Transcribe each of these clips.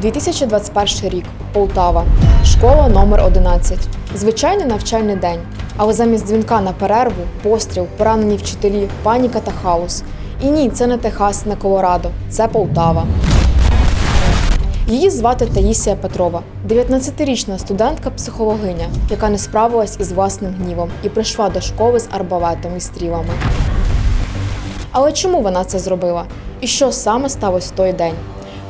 2021 рік. Полтава. Школа номер 11. Звичайний навчальний день. Але замість дзвінка на перерву, постріл, поранені вчителі, паніка та хаос. І ні, це не Техас, не Колорадо, це Полтава. Її звати Таїсія Петрова, 19-річна студентка-психологиня, яка не справилась із власним гнівом і прийшла до школи з арбалетом і стрілами. Але чому вона це зробила? І що саме сталося в той день?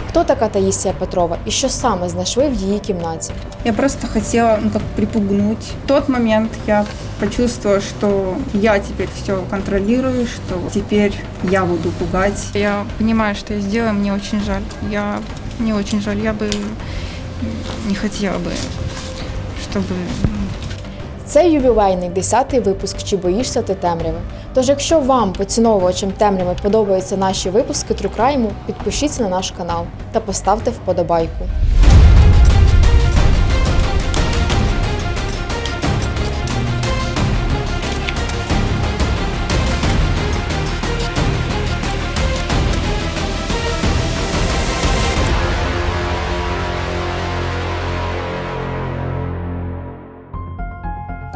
Хто така Таїсія Петрова і що саме знайшли в її кімнаті? Я просто хотела ну, как припугнуть. В тот момент я почувствовала, что я теперь все контролирую, что теперь я буду пугать. Я понимаю, что я сделала, мне очень жаль. Я мне очень жаль. Я бы не хотела бы, чтобы Це ювілейний 10-й випуск Чи боїшся ти темряви? Тож, якщо вам, поціновувачам темряви, подобаються наші випуски True підпишіться на наш канал та поставте вподобайку.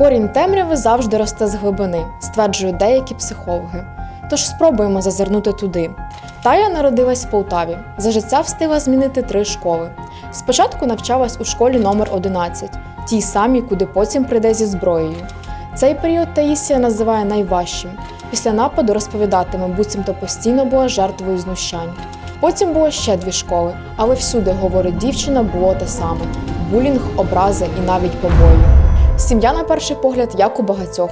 Корінь темряви завжди росте з глибини, стверджують деякі психологи. Тож спробуємо зазирнути туди. Тая народилась в Полтаві. За життя встигла змінити три школи. Спочатку навчалась у школі номер 11, тій самій, куди потім прийде зі зброєю. Цей період Таїсія називає найважчим. Після нападу розповідатиме, буцімто постійно була жертвою знущань. Потім було ще дві школи, але всюди, говорить дівчина, було те саме: булінг, образи і навіть побої. Сім'я, на перший погляд, як у багатьох.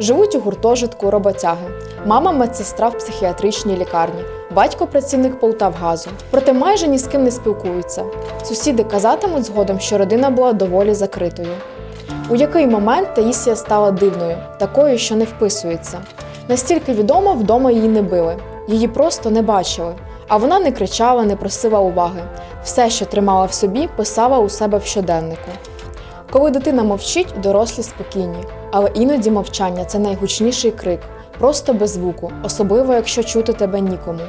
Живуть у гуртожитку роботяги. Мама медсестра в психіатричній лікарні, батько працівник Полтавгазу. Проте майже ні з ким не спілкуються. Сусіди казатимуть згодом, що родина була доволі закритою. У який момент Таїсія стала дивною, такою, що не вписується. Настільки відомо, вдома її не били, її просто не бачили. А вона не кричала, не просила уваги. Все, що тримала в собі, писала у себе в щоденнику. Коли дитина мовчить, дорослі спокійні, але іноді мовчання це найгучніший крик, просто без звуку, особливо якщо чути тебе нікому.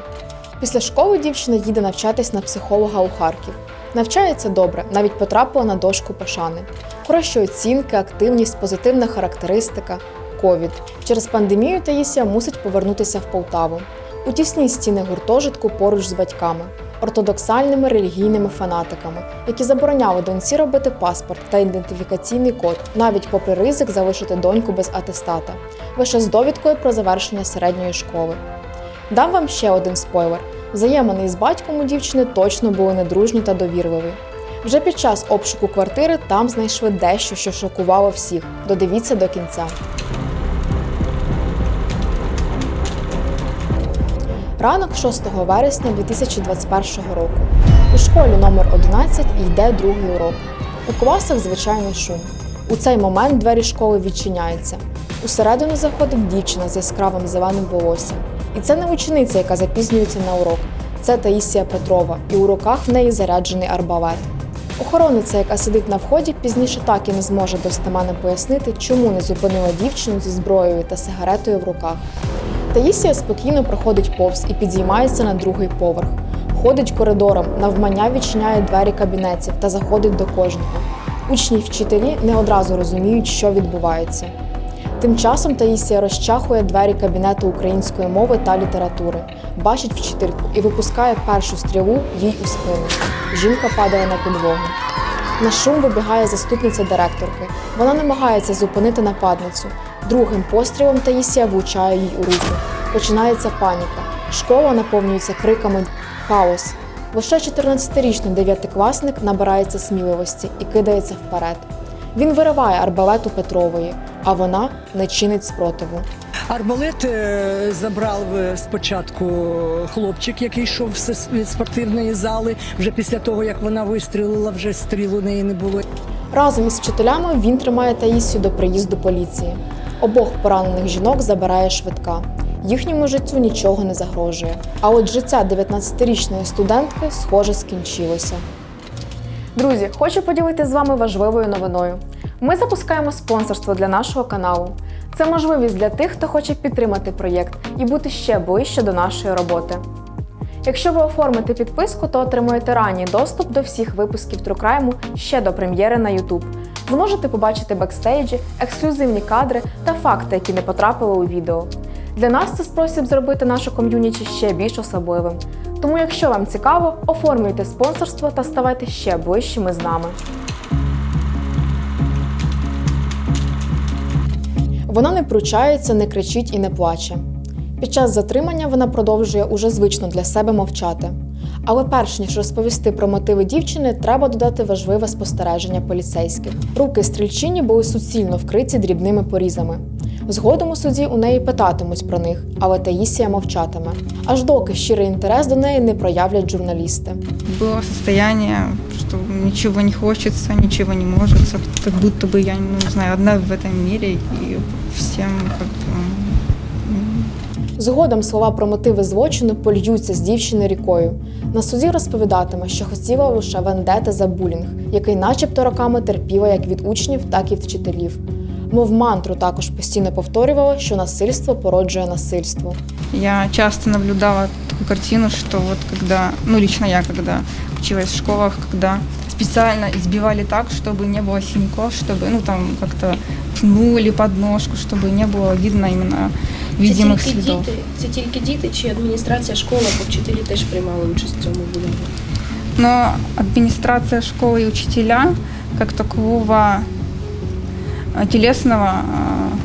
Після школи дівчина їде навчатись на психолога у Харків. Навчається добре, навіть потрапила на дошку пошани. Хороші оцінки, активність, позитивна характеристика, ковід. Через пандемію Таїсія мусить повернутися в Полтаву. У тісній стіни гуртожитку поруч з батьками, ортодоксальними релігійними фанатиками, які забороняли доньці робити паспорт та ідентифікаційний код, навіть попри ризик залишити доньку без атестата, лише з довідкою про завершення середньої школи. Дам вам ще один спойлер: взаємини із батьком у дівчини точно були недружні та довірливі. Вже під час обшуку квартири там знайшли дещо, що шокувало всіх. Додивіться до кінця. Ранок 6 вересня 2021 року. У школі номер 11 йде другий урок. У класах звичайний шум. У цей момент двері школи відчиняються. Усередину заходить дівчина з яскравим зеленим волоссям. І це не учениця, яка запізнюється на урок. Це Таїсія Петрова, і у руках в неї заряджений арбалет. Охорониця, яка сидить на вході, пізніше так і не зможе достеменно пояснити, чому не зупинила дівчину зі зброєю та сигаретою в руках. Таїсія спокійно проходить повз і підіймається на другий поверх. Ходить коридором, навмання відчиняє двері кабінетів та заходить до кожного. Учні й вчителі не одразу розуміють, що відбувається. Тим часом Таїсія розчахує двері кабінету української мови та літератури, бачить вчительку і випускає першу стрілу їй у спину. Жінка падає на підлогу. На шум вибігає заступниця директорки. Вона намагається зупинити нападницю. Другим пострілом Таїсія влучає їй у руку. Починається паніка. Школа наповнюється криками хаос. Лише 14-річний дев'ятикласник набирається сміливості і кидається вперед. Він вириває арбалет у Петрової, а вона не чинить спротиву. Арбалет е, забрав е, спочатку хлопчик, який йшов з від спортивної зали. Вже після того, як вона вистрілила, вже стріл у неї не було. Разом із вчителями він тримає Таїсію до приїзду поліції. Обох поранених жінок забирає швидка. Їхньому життю нічого не загрожує. А от життя 19-річної студентки, схоже, скінчилося. Друзі, хочу поділитися з вами важливою новиною. Ми запускаємо спонсорство для нашого каналу. Це можливість для тих, хто хоче підтримати проєкт і бути ще ближче до нашої роботи. Якщо ви оформите підписку, то отримуєте ранній доступ до всіх випусків Трукрайму ще до прем'єри на YouTube. Зможете побачити бекстейджі, ексклюзивні кадри та факти, які не потрапили у відео. Для нас це спосіб зробити нашу ком'юніті ще більш особливим. Тому, якщо вам цікаво, оформлюйте спонсорство та ставайте ще ближчими з нами. Вона не пручається, не кричить і не плаче. Під час затримання вона продовжує уже звично для себе мовчати. Але перш ніж розповісти про мотиви дівчини, треба додати важливе спостереження поліцейських. Руки стрільчині були суцільно вкриті дрібними порізами. Згодом у суді у неї питатимуть про них, але Таїсія мовчатиме. Аж доки щирий інтерес до неї не проявлять журналісти. Было состояние, что ничего не хочется, ничего не может, как будто бы я, ну, не знаю, одна в этом мире и всем как бы, м, Згодом слова про мотиви злочину польються з дівчини рікою. На суді розповідатиме, що хотіла лише вендети за булінг, який начебто роками терпіла як від учнів, так і вчителів. Мов мантру також постійно повторювала, що насильство породжує насильство. Я часто наблюдала такую картину, что вот когда, ну лично я, когда училась в школах, когда специально избивали так, чтобы не было синяков, чтобы, ну там как-то пнули подножку, чтобы не было видно именно видимых це тільки следов. Діти, це тільки діти чи адміністрація школи, або вчителі теж приймали участь в цьому булінгу? Но администрация школы и учителя как такового э, телесного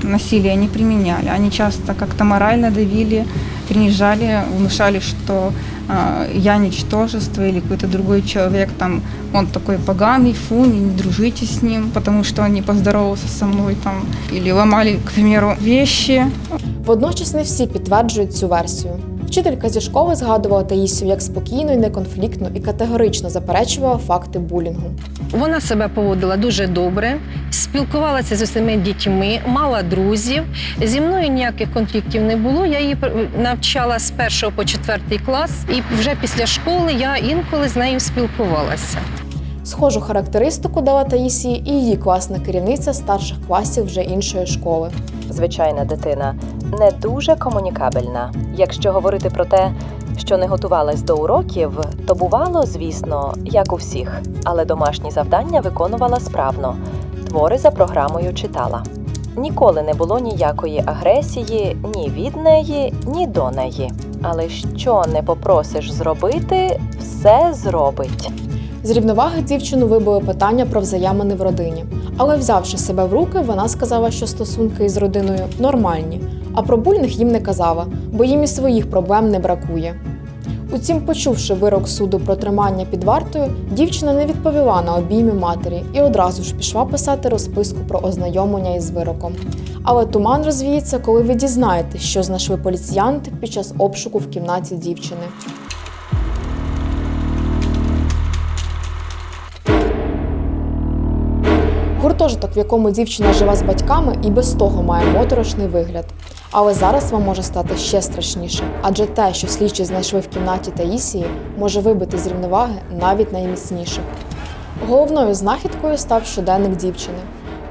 э, насилия не применяли. Они часто как-то морально давили, принижали, внушали, что э, я ничтожество или какой-то другой человек, там, он такой поганый, фу, не, дружите с ним, потому что он не поздоровался со мной, там, или ломали, к примеру, вещи, Водночас не всі підтверджують цю версію. Вчителька зі школи згадувала Таїсію як спокійну і неконфліктну і категорично заперечувала факти булінгу. Вона себе поводила дуже добре, спілкувалася з усіма дітьми, мала друзів. Зі мною ніяких конфліктів не було. Я її навчала з першого по четвертий клас, і вже після школи я інколи з нею спілкувалася. Схожу характеристику дала Таїсії і її класна керівниця старших класів вже іншої школи. звичайна дитина, не дуже комунікабельна. Якщо говорити про те, що не готувалась до уроків, то бувало, звісно, як у всіх, але домашні завдання виконувала справно. Твори за програмою читала. Ніколи не було ніякої агресії ні від неї, ні до неї. Але що не попросиш зробити, все зробить. З рівноваги дівчину вибили питання про взаємини в родині. Але взявши себе в руки, вона сказала, що стосунки із родиною нормальні, а про бульних їм не казала, бо їм і своїх проблем не бракує. Утім, почувши вирок суду про тримання під вартою, дівчина не відповіла на обійми матері і одразу ж пішла писати розписку про ознайомлення із вироком. Але туман розвіється, коли ви дізнаєтесь, що знайшли поліціянти під час обшуку в кімнаті дівчини. Гуртожиток, в якому дівчина жила з батьками, і без того має моторошний вигляд. Але зараз вам може стати ще страшніше, адже те, що слідчі знайшли в кімнаті Таїсії, може вибити з рівноваги навіть найміцніших. Головною знахідкою став щоденник дівчини.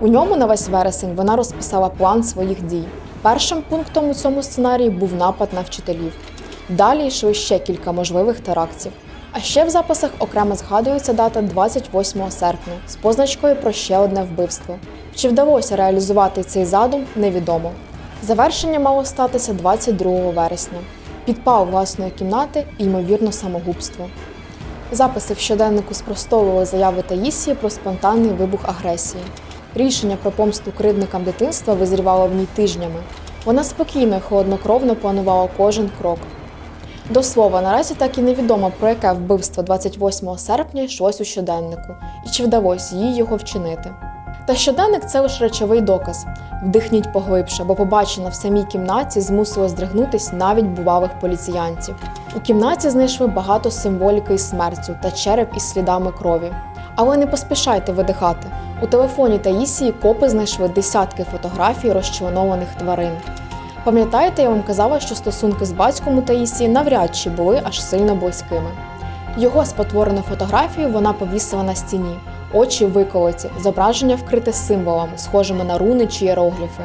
У ньому на весь вересень вона розписала план своїх дій. Першим пунктом у цьому сценарії був напад на вчителів. Далі йшли ще кілька можливих терактів. А ще в записах окремо згадується дата 28 серпня з позначкою про ще одне вбивство. Чи вдалося реалізувати цей задум, невідомо. Завершення мало статися 22 вересня. Підпал власної кімнати і, ймовірно, самогубство. Записи в щоденнику спростовували заяви Таїсії про спонтанний вибух агресії. Рішення про помсту кривдникам дитинства визрівало в ній тижнями. Вона спокійно і холоднокровно планувала кожен крок. До слова, наразі так і невідомо, про яке вбивство 28 серпня йшлось у щоденнику, і чи вдалося їй його вчинити. Та щоденник це лише речовий доказ. Вдихніть поглибше, бо побачене в самій кімнаті змусило здригнутись навіть бувалих поліціянців. У кімнаті знайшли багато символіки із смертю та череп із слідами крові. Але не поспішайте видихати. У телефоні Таїсії копи знайшли десятки фотографій розчленованих тварин. Пам'ятаєте, я вам казала, що стосунки з батьком у Таїсії навряд чи були аж сильно близькими. Його спотворену фотографію вона повісила на стіні, очі виколоті, зображення вкрите символами, схожими на руни чи іерогліфи.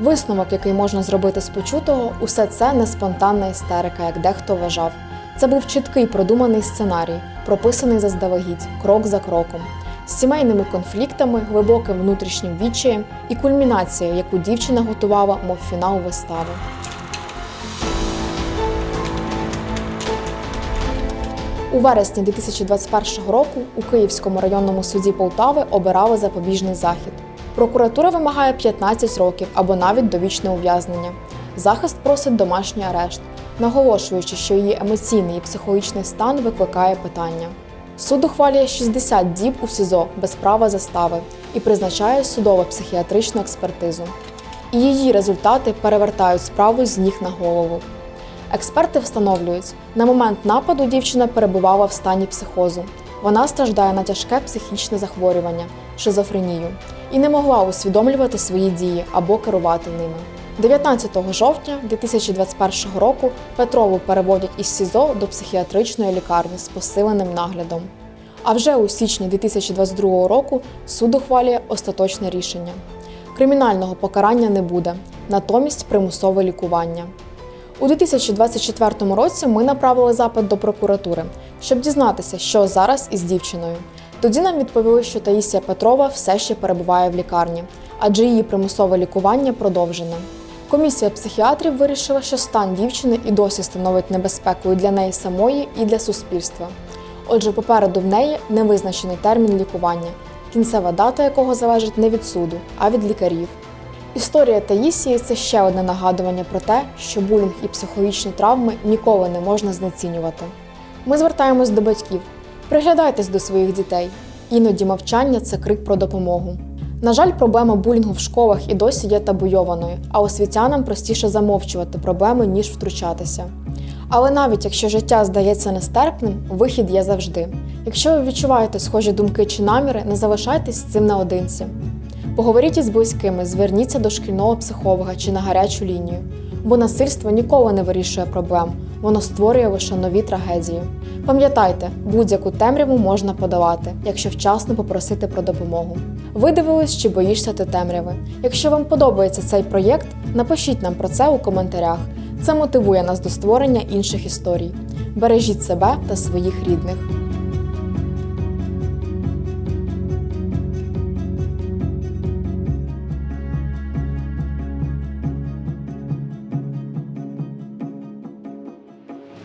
Висновок, який можна зробити з почутого, усе це не спонтанна істерика, як дехто вважав. Це був чіткий продуманий сценарій, прописаний заздалегідь, крок за кроком, з сімейними конфліктами, глибоким внутрішнім відчаєм і кульмінацією, яку дівчина готувала, мов фінал вистави. У вересні 2021 року у Київському районному суді Полтави обирали запобіжний захід. Прокуратура вимагає 15 років або навіть довічне ув'язнення. Захист просить домашній арешт, наголошуючи, що її емоційний і психологічний стан викликає питання. Суд ухвалює 60 діб у СІЗО без права застави і призначає судово психіатричну експертизу. І її результати перевертають справу з ніг на голову. Експерти встановлюють, на момент нападу дівчина перебувала в стані психозу. Вона страждає на тяжке психічне захворювання, шизофренію, і не могла усвідомлювати свої дії або керувати ними. 19 жовтня 2021 року Петрову переводять із СІЗО до психіатричної лікарні з посиленим наглядом. А вже у січні 2022 року суд ухвалює остаточне рішення. Кримінального покарання не буде, натомість примусове лікування. У 2024 році ми направили запит до прокуратури, щоб дізнатися, що зараз із дівчиною. Тоді нам відповіли, що Таїсія Петрова все ще перебуває в лікарні, адже її примусове лікування продовжене. Комісія психіатрів вирішила, що стан дівчини і досі становить небезпеку і для неї самої, і для суспільства. Отже, попереду в неї невизначений термін лікування, кінцева дата якого залежить не від суду, а від лікарів. Історія Таїсії це ще одне нагадування про те, що булінг і психологічні травми ніколи не можна знецінювати. Ми звертаємось до батьків: приглядайтесь до своїх дітей. Іноді мовчання це крик про допомогу. На жаль, проблема булінгу в школах і досі є табуйованою, а освітянам простіше замовчувати проблеми, ніж втручатися. Але навіть якщо життя здається нестерпним, вихід є завжди. Якщо ви відчуваєте схожі думки чи наміри, не залишайтесь з цим наодинці. Поговоріть із близькими, зверніться до шкільного психолога чи на гарячу лінію, бо насильство ніколи не вирішує проблем, воно створює лише нові трагедії. Пам'ятайте, будь-яку темряву можна подолати, якщо вчасно попросити про допомогу. Ви дивились, чи боїшся ти темряви. Якщо вам подобається цей проєкт, напишіть нам про це у коментарях. Це мотивує нас до створення інших історій. Бережіть себе та своїх рідних.